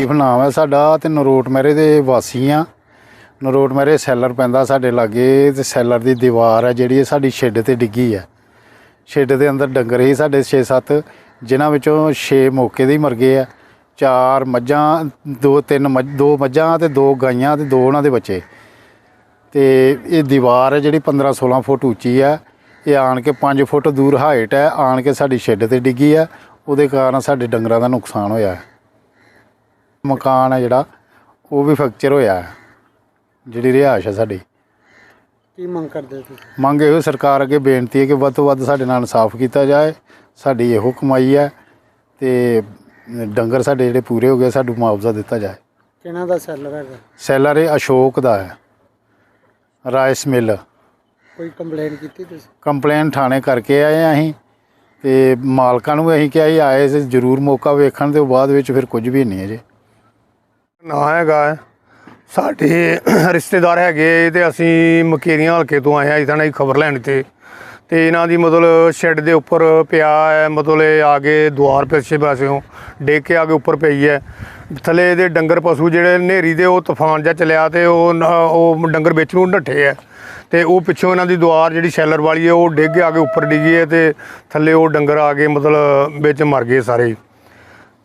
ਸ਼ਰੀਫ ਨਾਮ ਹੈ? ਸਾਡਾ ਤੇ ਨਰੋਟ ਮਹਿਰੇ ਦੇ ਵਾਸੀ ਆ। ਨਰੋਟ ਮਹਿਰੇ ਸੈਲਰ ਪੈਂਦਾ ਸਾਡੇ ਲਾਗੇ ਤੇ ਸੈਲਰ ਦੀ ਦੀਵਾਰ ਹੈ ਜਿਹੜੀ ਇਹ ਸਾਡੀ ਸ਼ੈੱਡ ਤੇ ਡਿੱਗੀ ਹੈ। ਸ਼ੈੱਡ ਦੇ ਅੰਦਰ ਡੰਗਰ ਹੀ ਸਾਡੇ 6-7 ਜਿਨ੍ਹਾਂ ਵਿੱਚੋਂ 6 ਮੌਕੇ ਦੇ ਹੀ ਮਰ ਗਏ ਆ। ਚਾਰ ਮੱਝਾਂ, ਦੋ, ਤਿੰਨ ਮੱਝ, ਦੋ ਮੱਝਾਂ ਤੇ ਦੋ ਗਾਈਆਂ ਤੇ ਦੋ ਉਹਨਾਂ ਦੇ ਬੱਚੇ। ਤੇ ਇਹ ਦੀਵਾਰ ਹੈ ਜਿਹੜੀ 15-16 ਫੁੱਟ ਉੱਚੀ ਹੈ। ਇਹ ਆਣ ਕੇ 5 ਫੁੱਟ ਦੂਰ ਹਾਈਟ ਹੈ। ਆਣ ਕੇ ਸਾਡੀ ਸ਼ੈੱਡ ਤੇ ਡਿੱਗੀ ਹੈ। ਉਹਦੇ ਕਾਰਨ ਸਾਡੇ ਡੰਗਰਾਂ ਦਾ ਨੁਕਸਾਨ ਹੋਇਆ ਹੈ। ਮਕਾਨ ਹੈ ਜਿਹੜਾ ਉਹ ਵੀ ਫ੍ਰੈਕਚਰ ਹੋਇਆ ਹੈ। ਜਿਹੜੀ ਰਿਹਾਇਸ਼ ਹੈ ਸਾਡੀ। ਕੀ ਮੰਗ ਕਰਦੇ ਹੋ ਤੁਸੀਂ? ਮੰਗ ਇਹੋ ਸਰਕਾਰ ਅੱਗੇ ਬੇਨਤੀ ਹੈ ਕਿ ਵੱਧ ਤੋਂ ਵੱਧ ਸਾਡੇ ਨਾਲ ਇਨਸਾਫ ਕੀਤਾ ਜਾਏ। ਸਾਡੀ ਇਹੋ ਕਮਾਈ ਹੈ ਤੇ ਡੰਗਰ ਸਾਡੇ ਜਿਹੜੇ ਪੂਰੇ ਹੋ ਗਏ ਸਾਨੂੰ ਮੁਆਵਜ਼ਾ ਦਿੱਤਾ ਜਾਏ। ਕਿਹਨਾਂ ਦਾ ਸੈਲਰ ਹੈਗਾ? ਸੈਲਰ ਇਹ ਅਸ਼ੋਕ ਦਾ ਹੈ। Rice mill. ਕੋਈ ਕੰਪਲੇਨ ਕੀਤੀ ਤੁਸੀਂ? ਕੰਪਲੇਨ ਥਾਣੇ ਕਰਕੇ ਆਏ ਹਾਂ ਅਸੀਂ ਤੇ ਮਾਲਕਾਂ ਨੂੰ ਵੀ ਅਸੀਂ ਕਿਹਾ ਸੀ ਆਏ ਸੀ ਜ਼ਰੂਰ ਮੌਕਾ ਵੇਖਣ ਤੇ ਬਾਅਦ ਵਿੱਚ ਫਿਰ ਕੁਝ ਵੀ ਨਹੀਂ ਹੈ ਜੀ। ਨਾ ਹੈਗਾ। ਸਾਡੇ ਰਿਸ਼ਤੇਦਾਰ ਹੈਗੇ ਤੇ ਅਸੀਂ ਮਕੇਰੀਆਂ ਹਲਕੇ ਤੋਂ ਆਏ ਆ ਇਥਾਂ ਦੀ ਖਬਰ ਲੈਣ ਤੇ। ਤੇ ਇਹਨਾਂ ਦੀ ਮਤਲਬ ਸ਼ੈੱਡ ਦੇ ਉੱਪਰ ਪਿਆ ਹੈ, ਮਤਲਬ ਇਹ ਆ ਕੇ ਦੁਆਰ ਪਿੱਛੇ ਪਾਸਿਓਂ, ਡੇਕ ਕੇ ਆ ਕੇ ਉੱਪਰ ਪਈ ਹੈ। ਥੱਲੇ ਇਹਦੇ ਡੰਗਰ ਪਸ਼ੂ ਜਿਹੜੇ ਨੇਰੀ ਦੇ, ਉਹ ਤੂਫਾਨ ਜਿਹਾ ਚੱਲਿਆ ਤੇ ਉਹ ਉਹ ਡੰਗਰ ਵਿੱਚ ਨੂੰ ਨੱਠੇ ਹੈ ਤੇ ਉਹ ਪਿੱਛੋਂ ਇਹਨਾਂ ਦੀ ਦੁਆਰ ਜਿਹੜੀ ਸ਼ੈਲਰ ਵਾਲੀ ਹੈ, ਉਹ ਡਿੱਗ ਕੇ ਆ ਕੇ ਉੱਪਰ ਡਿੱਗੀ ਹੈ ਤੇ ਥੱਲੇ ਉਹ ਡੰਗਰ ਆ ਕੇ ਮਤਲਬ ਵਿੱਚ ਮਰ ਗਏ ਸਾਰੇ।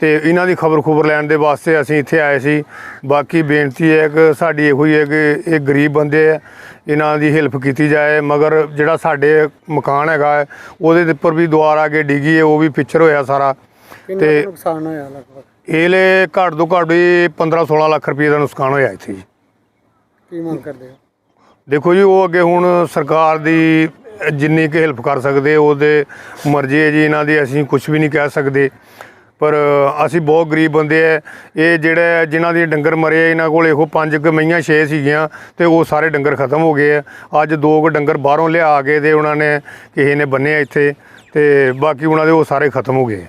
ਤੇ ਇਹਨਾਂ ਦੀ ਖਬਰ ਖੁਬਰ ਲੈਣ ਦੇ ਵਾਸਤੇ ਅਸੀਂ ਇੱਥੇ ਆਏ ਸੀ। ਬਾਕੀ ਬੇਨਤੀ ਹੈ ਕਿ ਸਾਡੀ ਇਹੋ ਹੀ ਹੈ ਕਿ ਇਹ ਗਰੀਬ ਬੰਦੇ ਆ ਇਹਨਾਂ ਦੀ ਹੈਲਪ ਕੀਤੀ ਜਾਏ ਮਗਰ ਜਿਹੜਾ ਸਾਡੇ ਮਕਾਨ ਹੈਗਾ ਉਹਦੇ ਉੱਪਰ ਵੀ ਦੁਆਰ ਆ ਕੇ ਡਿੱਗੀ ਹੈ ਉਹ ਵੀ ਪਿੱਛਰ ਹੋਇਆ ਸਾਰਾ। ਤੇ- ਨੁਕਸਾਨ ਹੋਇਆ ਲਗਭਗ? ਇਹਲੇ ਘੱਟ ਤੋਂ ਘੱਟ ਵੀ 15 16 ਲੱਖ ਰੁਪਏ ਦਾ ਨੁਕਸਾਨ ਹੋਇਆ ਇੱਥੇ ਜੀ। ਕੀ ਮੰਗ ਕਰਦੇ ਹੋ? ਦੇਖੋ ਜੀ ਉਹ ਅੱਗੇ ਹੁਣ ਸਰਕਾਰ ਦੀ ਜਿੰਨੀ ਕੁ ਹੈਲਪ ਕਰ ਸਕਦੇ ਉਹਦੇ ਮਰਜ਼ੀ ਹੈ ਜੀ ਇਹਨਾਂ ਦੀ ਅਸੀਂ ਕੁਝ ਵੀ ਨਹੀਂ ਕਹਿ ਸਕਦੇ। ਪਰ ਅਸੀਂ ਬਹੁਤ ਗਰੀਬ ਬੰਦੇ ਐ। ਇਹ ਜਿਹੜੇ ਜਿਨ੍ਹਾਂ ਦੇ ਡੰਗਰ ਮਰੇ ਇਹਨਾਂ ਕੋਲ ਇਹੋ ਪੰਜ ਕੁ ਮਈਆਂ ਛੇ ਸੀਗੀਆਂ ਤੇ ਉਹ ਸਾਰੇ ਡੰਗਰ ਖਤਮ ਹੋ ਗਏ ਆ ਅੱਜ ਦੋ ਕੁ ਡੰਗਰ ਬਾਹਰੋਂ ਲਿਆ ਕੇ ਤੇ ਉਹਨਾਂ ਨੇ ਕਿਸੇ ਨੇ ਬੰਨਿਆ ਇੱਥੇ ਤੇ ਬਾਕੀ ਉਹਨਾਂ ਦੇ ਉਹ ਸਾਰੇ ਖਤਮ ਹੋ ਗਏ